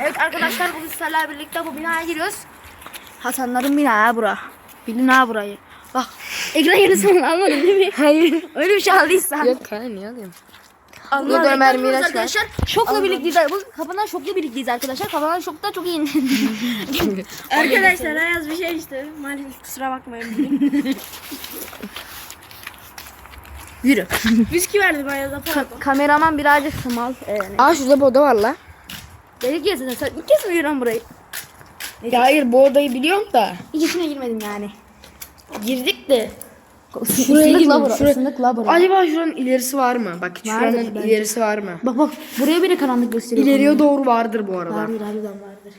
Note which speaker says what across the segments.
Speaker 1: evet arkadaşlar bugün sizlerle birlikte bu binaya giriyoruz. Hasanların bina bura. Bina burayı. Bak ekran yarısını almadın değil mi? Hayır. Öyle bir şey aldıysan.
Speaker 2: Yok kanka niye alayım?
Speaker 1: Allah'ım
Speaker 2: Yok, Ömer Miraç
Speaker 1: arkadaşlar. Şokla birlikteyiz. Bu kafadan şokla birlikteyiz arkadaşlar. Kafadan şokta çok iyi.
Speaker 3: Arkadaşlar Ayaz bir şey işte. Maalesef kusura bakmayın.
Speaker 1: Yürü.
Speaker 3: Viski verdim Ayaz'a para.
Speaker 1: Kameraman birazcık sımal. Yani.
Speaker 2: Aa şurada bir oda var la.
Speaker 1: Delik yesin. Sen ilk kez mi yürüyorsun burayı?
Speaker 2: Ya hayır bu odayı biliyorum da.
Speaker 1: İkisine girmedim yani.
Speaker 2: Girdik de.
Speaker 1: Şuraya
Speaker 2: girdim,
Speaker 1: la bura.
Speaker 2: şuraya-
Speaker 1: Isınık la bura.
Speaker 2: Acaba şuranın ilerisi var mı? Bak
Speaker 1: Vardır
Speaker 2: şuranın
Speaker 1: bence.
Speaker 2: ilerisi var mı?
Speaker 1: Bak bak buraya bile karanlık gösteriyor.
Speaker 2: İleriye doğru vardır bu arada.
Speaker 1: Vardır harbiden vardır.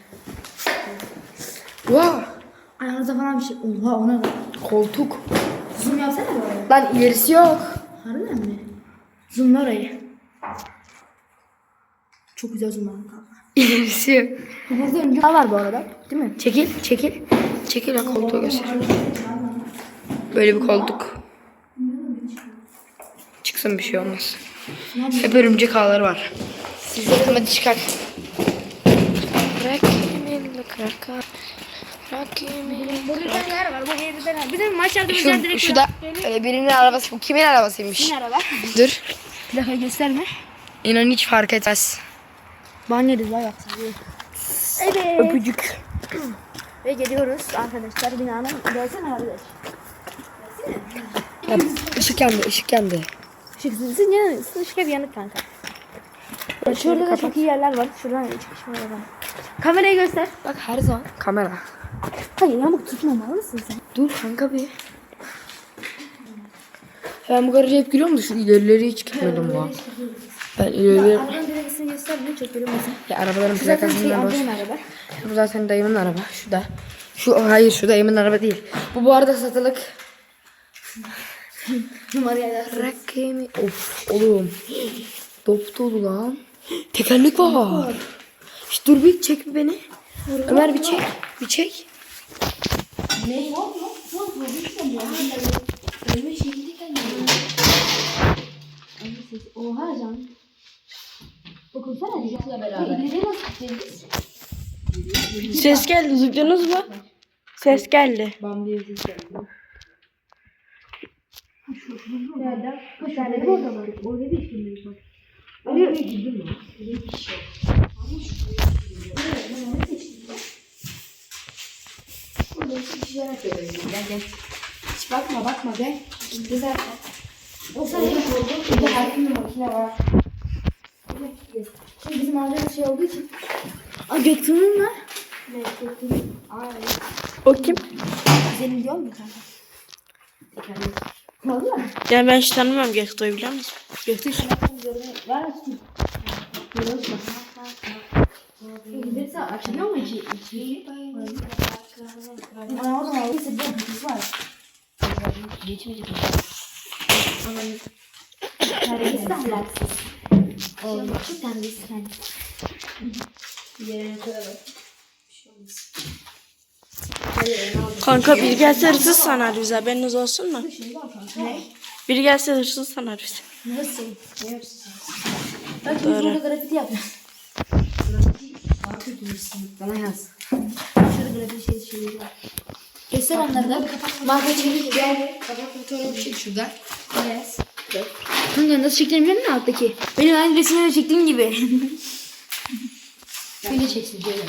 Speaker 2: Wow.
Speaker 1: Ayağınıza falan bir şey. Oha ona da.
Speaker 2: Koltuk.
Speaker 1: Zoom yapsana böyle.
Speaker 2: Lan ilerisi yok.
Speaker 1: Harbiden mi? Zoomla orayı. Çok güzel zoomladın kanka.
Speaker 2: İlerisi yok.
Speaker 1: Burada önce var bu arada. Değil mi?
Speaker 2: Çekil, çekil. Çekil lan koltuğu göster. Böyle bir koltuk. Çıksın bir şey olmaz. Hep örümcek ağları var. Siz de hadi çıkar.
Speaker 1: Bir de maçlarda
Speaker 2: Şu,
Speaker 1: güzel direkt
Speaker 2: şu da e, birinin arabası. Bu kimin arabasıymış?
Speaker 1: Bir araba.
Speaker 2: Dur.
Speaker 1: Dakika gösterme.
Speaker 2: İnan hiç fark etmez.
Speaker 1: Banyeriz yapsın. Evet.
Speaker 2: Öpücük.
Speaker 1: Ve geliyoruz arkadaşlar binanın. Gelsene arkadaş.
Speaker 2: Ya, ışık yandı, ışık yandı.
Speaker 1: Işıksız ya. Işık hep yanık kanka. Ya Şurada da çok iyi yerler var. Şuradan çıkış var. Kamerayı göster.
Speaker 2: Bak her zaman kamera.
Speaker 1: Hayır yamuk tutmamalısın sen.
Speaker 2: Dur kanka bir. Ben bu garaja hep giriyorum da şu ilerileri hiç gitmedim bu. Ben ilerileri...
Speaker 1: Plakasını gösterme çok görünmesin.
Speaker 2: Ya arabaların
Speaker 1: Zaten şey
Speaker 2: plakasından
Speaker 1: araba.
Speaker 2: Bu zaten dayımın araba. Şu da. Şu hayır şu dayımın araba değil. Bu bu arada satılık.
Speaker 1: Numarayı yazsın.
Speaker 2: Rakimi. Of oğlum. Dop dolu lan. Tekerlek var. Şş, dur bir çek bir beni. Ömer bir çek. Bir çek.
Speaker 1: Ne yok yok. Yok yok. Hiç yok. Öyle şey değil Oha can. Dokunsana Rican'la beraber. İleriye nasıl gideceğiz?
Speaker 3: Ses geldi duydunuz mu? Ses geldi.
Speaker 1: Nereden? Kaç tane de orada var. Orada bir kimlik var. Oraya girdim mi?
Speaker 2: Hiç bakma bakma be. Gitti zaten.
Speaker 1: O sırada burada her gün makine var. Şimdi bizim aldığımız şey olduğu için. Aa var. Göktuğ'un? Aa evet.
Speaker 3: O kim?
Speaker 1: Senin diyor mu kanka? Valla.
Speaker 3: Ya ben hiç tanımıyorum Gekto'yu biliyor musun?
Speaker 1: Göktuğ ver açayım. Görüyorsun. Birisi açılıyor mu içi? İçi. Aa o zaman öyleyse bir kız var. Geçmeyecek. Terbiyesiz de ahlaksız. Oğlum çok terbiyesiz sen. Yerine koyalım.
Speaker 3: Kanka biri gelse hırsız sanar bizi haberiniz olsun mu?
Speaker 1: Ne?
Speaker 3: Biri gelse hırsız sanar bizi.
Speaker 1: Nasıl? Ne yapıyorsun? Bak biz burada grafiti yapıyoruz.
Speaker 2: Bana yaz.
Speaker 1: Şurada grafiti şey şeyleri var. Göster onları da. Markacılık gel.
Speaker 2: Kapak fotoğrafı çek şurada.
Speaker 1: Yes. Kanka nasıl çektiğini biliyor musun alttaki? Benim aynı resimleri çektiğim gibi.
Speaker 2: Şöyle çeksin şöyle.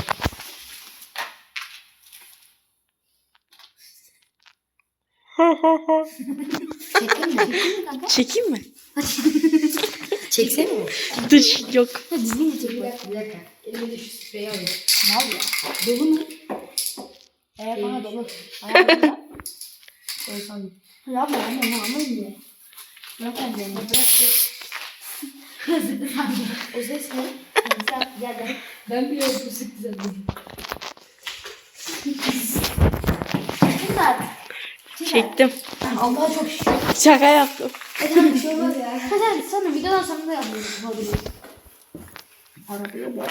Speaker 1: Çektin mi? Mi?
Speaker 3: Çekeyim mi?
Speaker 2: Çeksene.
Speaker 3: Dış yok.
Speaker 1: Ha düzgün de çek
Speaker 2: Bir
Speaker 1: bak.
Speaker 2: dakika bir dakika. Elimde şu spreyi alayım.
Speaker 1: Mal ya. Dolu mu? Eğer bana dolu. Ayağı dolu.
Speaker 2: Koysam.
Speaker 1: Yapma ama ama diye. Bırak kendini. Bırak dur. Sıktı sanki. O ses ne? Sen gel gel.
Speaker 2: Ben biliyorum bu
Speaker 1: Çektin artık.
Speaker 3: Çektim.
Speaker 1: Allah'a çok şükür.
Speaker 3: Şaka yaptım.
Speaker 1: Hadi bir şey olmaz ya. Hadi sonra videodan sonra da yapıyoruz. Hadi.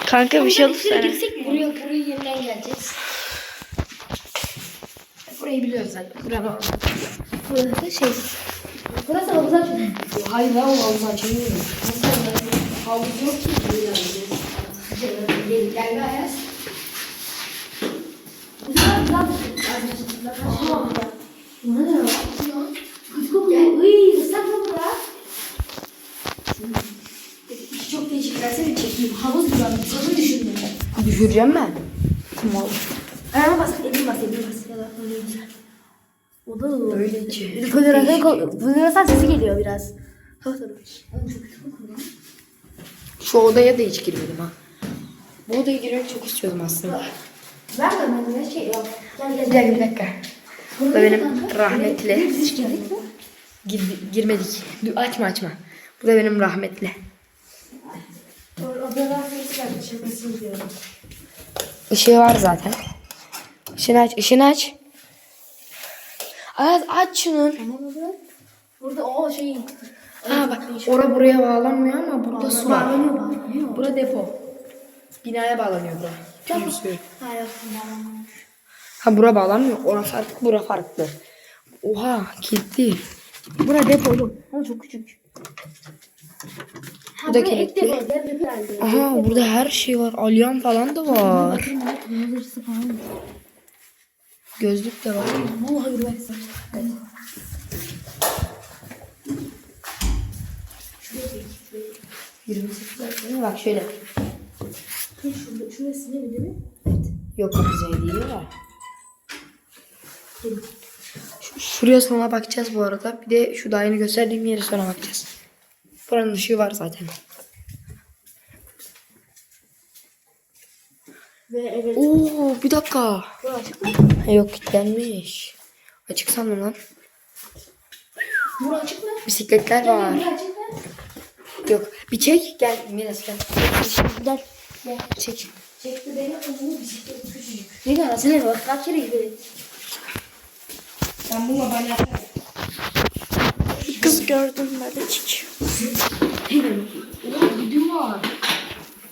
Speaker 3: Kanka bir şey olursa.
Speaker 2: Buraya, buraya yeniden geleceğiz. Burayı biliyoruz zaten. Bak.
Speaker 1: Burası şey. Burası havuz açıyor.
Speaker 2: Hayır lan o havuzu açamıyorum. Havuz yok ki. Gel bir Ayaz.
Speaker 1: Bu ne ya? Kötü kokuyor. Iy, ıslak mı bu ya? İş çok değişik. Versene çekeyim. Havuz gibi. Sakın düşürme.
Speaker 2: Düşüreceğim ben.
Speaker 1: Mal. Ayağıma bas. Elini bas. Elini bas. Ya da öyle güzel. O da
Speaker 2: Öyle ki.
Speaker 1: Floresan, floresan sesi geliyor biraz. Oğlum.
Speaker 2: Şu odaya da hiç girmedim ha. Bu odaya girmek çok istiyordum aslında.
Speaker 1: Ver de ben de şey yok. Gel gel.
Speaker 2: Dakika bir dakika. Bu da benim rahmetli. Gir, girmedik. Dur, açma açma. Bu da benim rahmetli.
Speaker 1: Diyorum.
Speaker 2: Işığı var zaten. Işığını aç, ışığını aç. Ayaz aç şunun.
Speaker 1: Tamam burada. Burada o şey.
Speaker 2: Ha bak ora buraya bağlanmıyor ama burada su var.
Speaker 1: Bağlanıyor bağlanıyor.
Speaker 2: Bura depo. Binaya bağlanıyor bura. Suyu.
Speaker 1: Ha
Speaker 2: bura bağlanmıyor. Ora farklı, bura farklı. Oha kilitli.
Speaker 1: Bura depo oğlum. Ama çok küçük. Ha,
Speaker 2: Bu da kilitli. Aha burada her şey var. Alyan falan da var.
Speaker 1: Bakın bak, kırmızıcısı falan var.
Speaker 2: Gözlük de var.
Speaker 1: Vallahi yürümek Evet.
Speaker 2: Bak şöyle.
Speaker 1: Şurada, şurası ne değil mi?
Speaker 2: Yok o güzel değil ya. Şu- Şuraya sonra bakacağız bu arada. Bir de şu daha yeni gösterdiğim yere sonra bakacağız. Buranın ışığı var zaten.
Speaker 1: Ve evet.
Speaker 2: Oo bir dakika.
Speaker 1: Bu açık mı?
Speaker 2: Ha, yok kilitlenmiş. Açık sandım lan.
Speaker 1: Bura açık mı?
Speaker 2: Bisikletler var.
Speaker 1: Bura açık mı?
Speaker 2: Yok. Bir çek. Gel Miras gel.
Speaker 1: Gel.
Speaker 2: Gel çek.
Speaker 1: Çekti beni onu bisiklet küçücük. Ne kadar sen bak kaç kere gidelim.
Speaker 2: Ben bununla bana
Speaker 3: Kız gördüm çiç.
Speaker 1: Ulan güdüm var.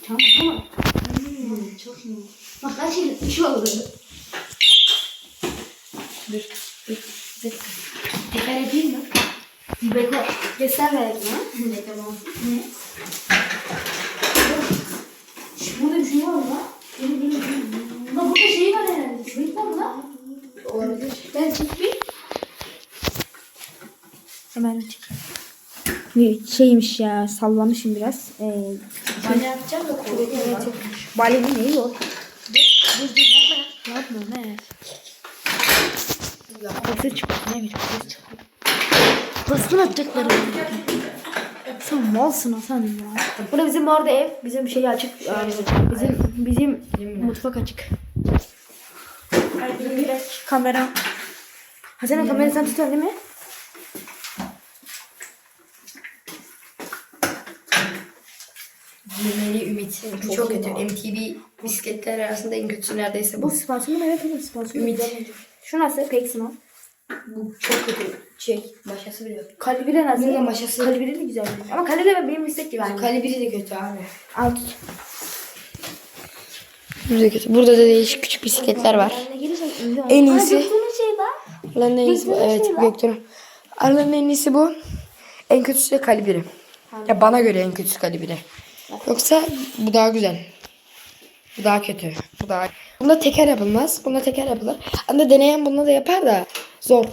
Speaker 1: Tamam tamam. Hmm, çok iyi. Bak kaç bir şey oldu.
Speaker 2: Dur. Dur. Dur.
Speaker 1: Tekrar edeyim mi? Bekle. Göster verelim ha. Bekle bana. Ne? Burada bir şey var mı? Benim benim benim. Burada şey var herhalde. Çocuk var mı lan?
Speaker 2: Olabilir.
Speaker 1: Ben çek bir.
Speaker 3: Hemen çekeyim. Şeymiş ya sallamışım biraz. Ee,
Speaker 2: Ben yapacağım da kuvvetli
Speaker 3: evet,
Speaker 2: var.
Speaker 3: Balenin neyi o?
Speaker 1: Dur dur yapma.
Speaker 3: Yapma ne? Sesi çıkıyor ne bileyim ses çıkıyor. Baskın atacakları. Sen malsın Hasan ya.
Speaker 1: Burada bizim bu arada ev. Bizim şey açık. Yani bizim bizim
Speaker 3: Mutfak açık. Kamera.
Speaker 1: Hasan'ın kamerayı sen tutuyorsun değil mi?
Speaker 2: Ümit. Bu çok kötü. MTV bisikletler arasında en kötüsü neredeyse bu.
Speaker 1: Bu sponsorlu mu? Evet evet sponsorlu.
Speaker 2: Ümit.
Speaker 1: Şu nasıl? Peksin o.
Speaker 2: Bu çok kötü. Şey, maşası bile yok.
Speaker 1: Kalibre nasıl?
Speaker 2: Da maşası.
Speaker 1: Kalibre de güzel. Ama kalibre benim istek gibi. Yani.
Speaker 2: Kalibri de kötü abi.
Speaker 1: Al tut.
Speaker 2: Burada kötü. Burada da değişik küçük bisikletler var. En iyisi-
Speaker 1: şey var.
Speaker 2: Aralarının en iyisi bu. Evet
Speaker 1: şey.
Speaker 2: Göktuğ'un. Aralarının en iyisi bu. En kötüsü de kalibri. Ya bana göre en kötüsü kalibri. Yoksa bu daha güzel. Bu daha kötü. Bu daha... Bunda teker yapılmaz. Bunda teker yapılır. Aslında deneyen bununla da yapar da zor.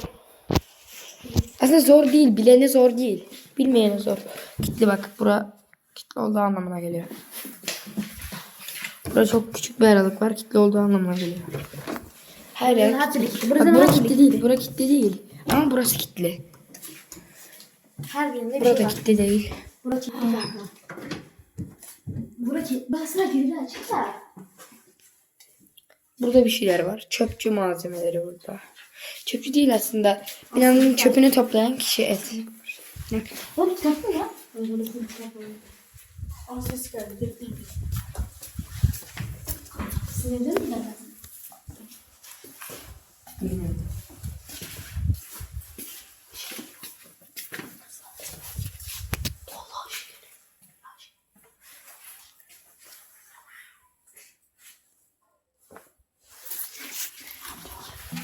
Speaker 2: Aslında zor değil. Bilene zor değil. Bilmeyene zor. Kitli bak. Bura kitli olduğu anlamına geliyor. Burada çok küçük bir aralık var. Kitli olduğu anlamına geliyor. Her yer
Speaker 1: kitli. Burası
Speaker 2: bura
Speaker 1: türlü
Speaker 2: değil. Bura kilitli değil. Ama burası kilitli.
Speaker 1: Her birinde bir
Speaker 2: Burada
Speaker 1: şey var.
Speaker 2: kilitli değil.
Speaker 1: Bura kilitli zaten. Bura kilitli. Baksana kilitli açık da.
Speaker 2: Burada bir şeyler var. Çöpçü malzemeleri burada. Çöpçü değil aslında. Binanın çöpünü toplayan kişi et.
Speaker 1: Oğlum kitap mı ya? Dur dur. Sinirden mi geldi?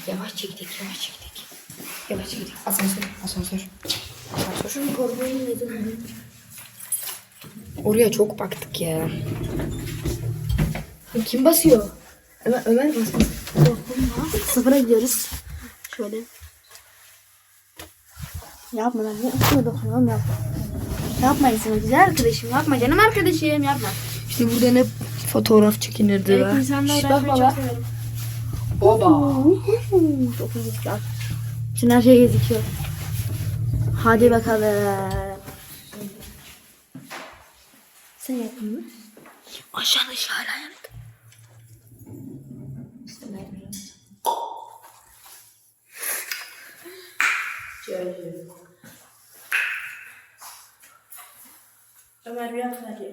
Speaker 2: Yavaş çektik, yavaş çektik. Yavaş çektik. Asansör, asansör. Asansör.
Speaker 1: Korkuyorum dedim.
Speaker 2: Oraya çok baktık ya. Kim basıyor? Ömer, Ömer basıyor.
Speaker 1: Sıfıra gidiyoruz. Şöyle. Yapma lan. Üstüne dokunuyorum yapma. Yapma insana güzel arkadaşım yapma canım arkadaşım yapma.
Speaker 2: İşte burada ne fotoğraf çekinirdi
Speaker 1: Evet
Speaker 2: be.
Speaker 1: insanla
Speaker 2: Şş,
Speaker 1: uğraşmayı
Speaker 2: bak
Speaker 1: çok
Speaker 2: baba.
Speaker 1: severim.
Speaker 2: Baba.
Speaker 1: Çok gözüküyor. Şimdi her şey gözüküyor. Hadi bakalım. Sen yaptın mı?
Speaker 2: Aşağıda hala yanık.
Speaker 1: Ömer bir yapma diye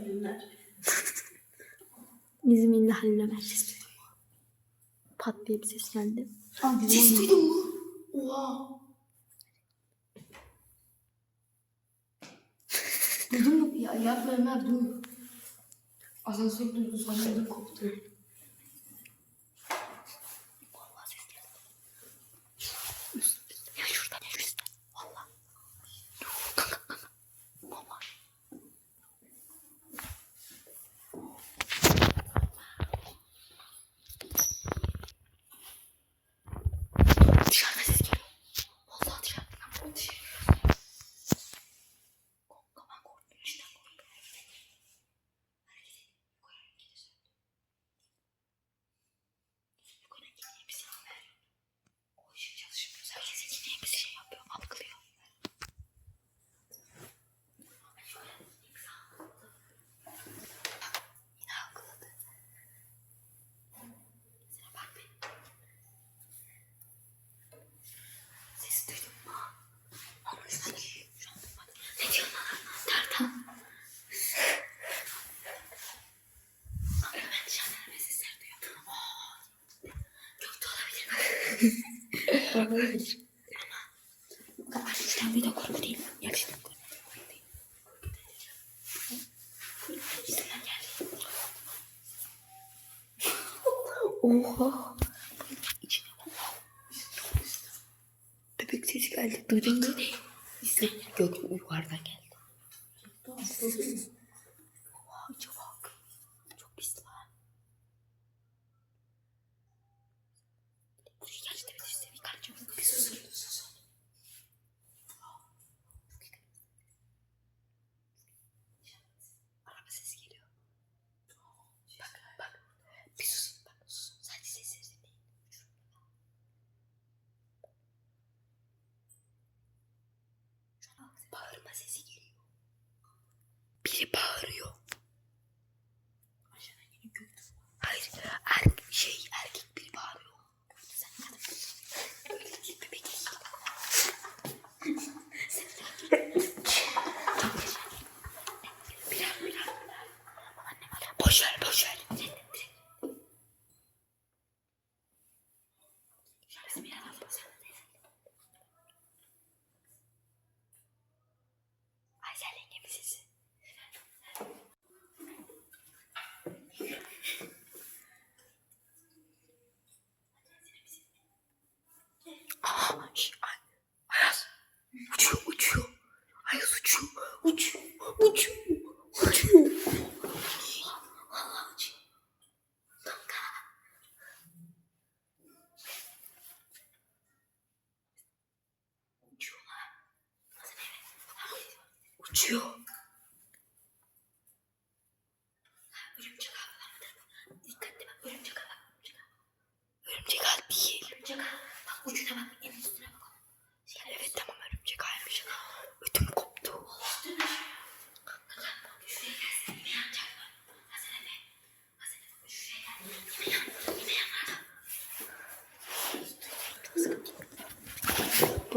Speaker 1: İzmirli Halil Ömer. Pat diye bir ses geldi.
Speaker 2: Ses duydun mu? Oha. Duydun mu? Ya, yapma Ömer dur. Asansör duydu sanırım koptu.
Speaker 1: Ya şuradan ya şuradan. Valla. Dışarıda ses geliyor. Vallahi dışarıda. Ben dışarı geliyorum. Korkma ben korktum. İçten korktum. Yukarı gideyim bir silah ver. O ışık çalışmıyor. Herkes niye bir şey yapıyor, algılıyor. Yine algıladı. Sana bak be. Ses duydun mu? Onun üstüne şu an bak. Ne diyorsun lan? Tartan. Bak ben dışarıdan hemen sesler duyuyorum. Aa, Gökte Ama gerçekten bir de korku değil. Gerçekten korku.
Speaker 2: Oha.
Speaker 1: İçine.
Speaker 2: Bebek sesi geldi. Duydun mu? İşte gök yukarıdan geldi.
Speaker 1: n'oubliez pas.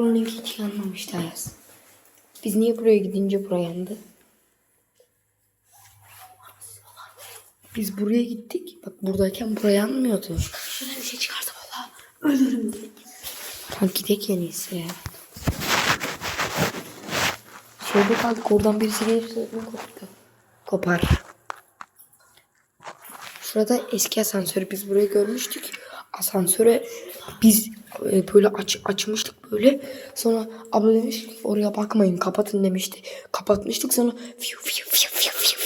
Speaker 1: Yanar.
Speaker 2: Buranın hiç yanmamıştı Ayaz. Biz niye buraya gidince buraya yandı? Biz buraya gittik. Bak buradayken buraya yanmıyordu.
Speaker 1: Şuradan bir şey çıkarsa valla ölürüm.
Speaker 2: Tamam gidek en iyisi ya. Şeyde kaldık oradan birisi gelirse koptu. Kopar. Şurada eski asansörü biz burayı görmüştük. Asansöre biz e, böyle aç, açmıştık böyle. Sonra abla demiş oraya bakmayın kapatın demişti. Kapatmıştık sonra fiyo fiyo fiyo fiyo fiyo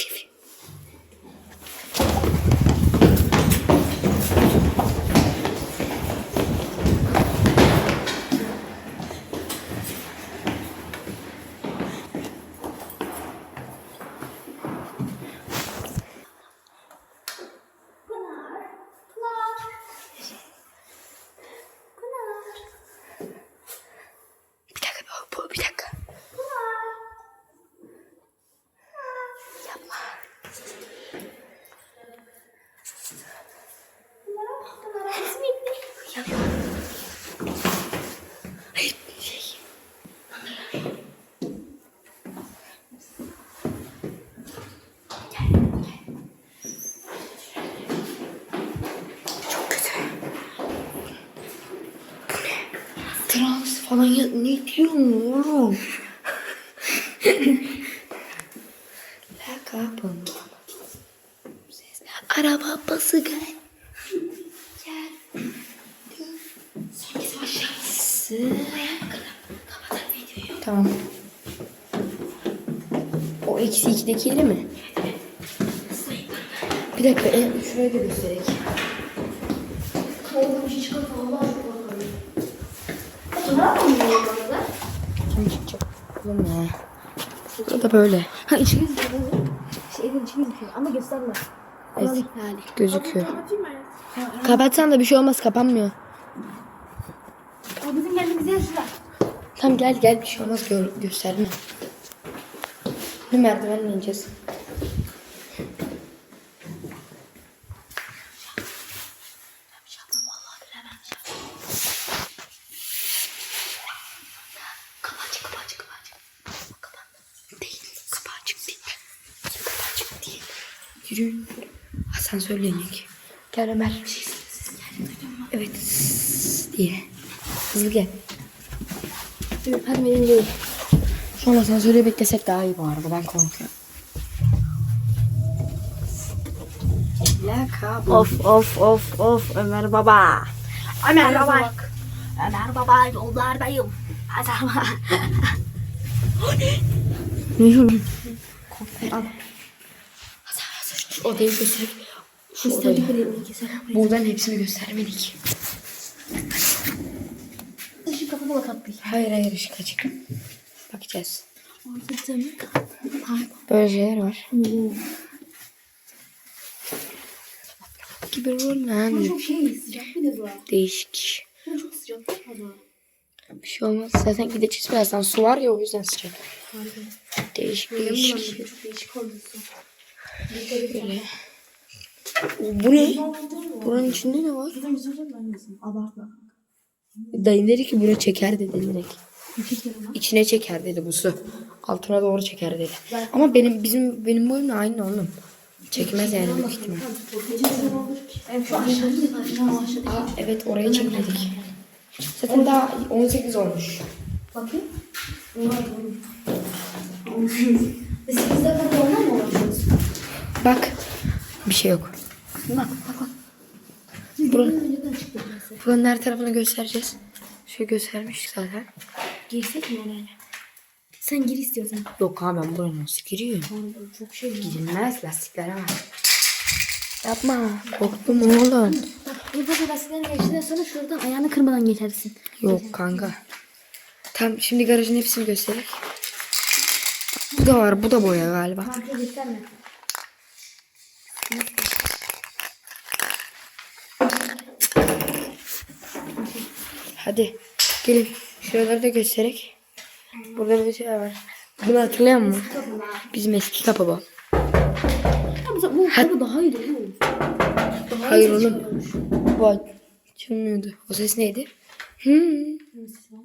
Speaker 2: falan ya ne oğlum? La kapım. Araba bası gel. Gel. Aşağısı.
Speaker 3: Kapatalım videoyu.
Speaker 2: Tamam. O eksi ikideki yeri mi? Bir dakika en şuraya da göstereyim.
Speaker 1: Oğlum hiç Allah'a emanet Fotoğraf mı arada?
Speaker 2: Kim çıkacak? Oğlum ya. Bu da böyle.
Speaker 1: Ha içi gözüküyor. Şeyden içi gözüküyor ama gösterme.
Speaker 2: Evet.
Speaker 1: Yani.
Speaker 2: Gözüküyor. Kapatsan da bir şey olmaz kapanmıyor.
Speaker 1: O bizim geldiğimiz yer şurada.
Speaker 2: Tamam gel gel bir şey olmaz gör, gösterme. Bir merdivenle ineceğiz. Yürüyün. Asansörle inek. Gel Ömer. Evet. diye. Hızlı gel.
Speaker 1: Dur hadi benim değil.
Speaker 2: An asansörü beklesek daha iyi bu arada. Ben korkuyorum.
Speaker 1: Of of of of Ömer baba. Ömer baba.
Speaker 3: Ömer baba yollardayım. Azama.
Speaker 2: Şu odayı gösterip şu odayı. Buradan hepsini göstermedik.
Speaker 1: Kafama bak attı.
Speaker 2: Hayır hayır ışık açık. Bakacağız. Böyle şeyler var. Lan.
Speaker 1: Çok şey.
Speaker 2: Değişik.
Speaker 1: Çok sıcak.
Speaker 2: Bir şey olmaz. Zaten gideceğiz birazdan. Su var ya o yüzden sıcak. Değişik değişik.
Speaker 1: Olmuşsun.
Speaker 2: Böyle. Bu ne? Buranın içinde ne var? Dayım dedi ki buraya çeker dedi direkt. İçine çeker dedi bu su. Altına doğru çeker dedi. Ama benim bizim benim boyumla aynı oğlum. Çekmez yani büyük ihtimal. Aa, evet oraya çekmedik. Zaten daha 18 olmuş.
Speaker 1: Bakayım.
Speaker 2: Bak. Bir şey yok.
Speaker 1: Bak bak bak.
Speaker 2: Buranın, buranın her tarafını göstereceğiz. Şu göstermiştik zaten.
Speaker 1: Girsek mi oraya? Sen gir istiyorsan.
Speaker 2: Yok abi ben buraya nasıl giriyor?
Speaker 1: Pardon çok şey.
Speaker 2: Girilmez lastikler var. Yapma. Korktum oğlum.
Speaker 1: Bak burada da lastiklerin geçtiğinden sonra şuradan ayağını kırmadan geçersin.
Speaker 2: Yok kanka. Tamam şimdi garajın hepsini göstererek. Bu da var. Bu da boya galiba.
Speaker 1: Kanka gösterme.
Speaker 2: Hadi. Gelin. Şuraları da göstererek. Burada bir şey var. Bunu hatırlıyor musun? Bizim eski kapı bu.
Speaker 1: Kapı daha iyi değil mi? Daha
Speaker 2: Hayır oğlum. Bu açılmıyordu. O ses neydi? Hmm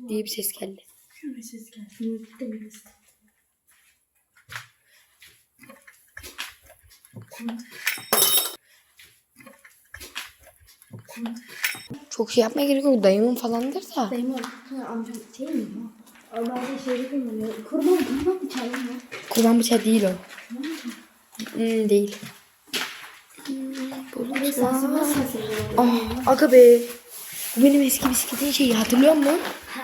Speaker 2: diye bir ses geldi.
Speaker 1: Şöyle ses geldi. Bir.
Speaker 2: Çok şey yapmaya gerek yok. Dayımın falandır da.
Speaker 1: Dayım. Ha, amcam şey mi? Ama bazen şeyde kullanıyor. Kurban, kurban bıçağı mı?
Speaker 2: Kurban bıçağı değil o. Hmm, değil.
Speaker 1: Sansın.
Speaker 2: Ah aga be. Bu benim eski bisikletin şeyi hatırlıyor musun?
Speaker 1: Ha,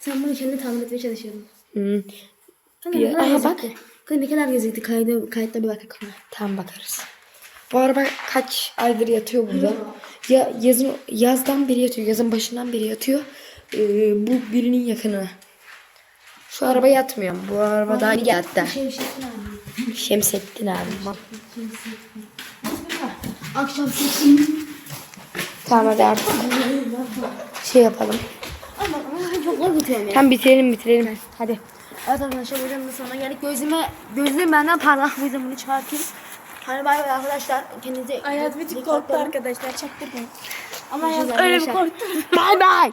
Speaker 1: sen bunu kendine tahmin etmeye çalışıyordun.
Speaker 2: Hmm.
Speaker 1: Kanka
Speaker 2: Bir- Aha, bak.
Speaker 1: Kanka ne kadar gözüktü? Kayda, kayıtta bir bakalım.
Speaker 2: Tamam bakarız. Bu araba kaç aydır yatıyor burada. Ya yazın yazdan beri yatıyor. Yazın başından beri yatıyor. Ee, bu birinin yakını. Şu araba yatmıyor. Bu araba daha yeni geldi.
Speaker 1: Bir şey abi.
Speaker 2: Şemsettin abi.
Speaker 1: Akşam seçim.
Speaker 2: Tamam hadi artık şey yapalım. Tam bitirelim bitirelim.
Speaker 1: Hadi. Evet arkadaşlar videonun sonuna geldik. Gözüme, gözlüğüm benden parlak. Yüzden bunu çıkartayım. Hani bay bay arkadaşlar. Kendinize
Speaker 3: Ayaz bir tık korktu arkadaşlar çaktırmayın. Ama Ayaz öyle bir korktu.
Speaker 1: Bay bay.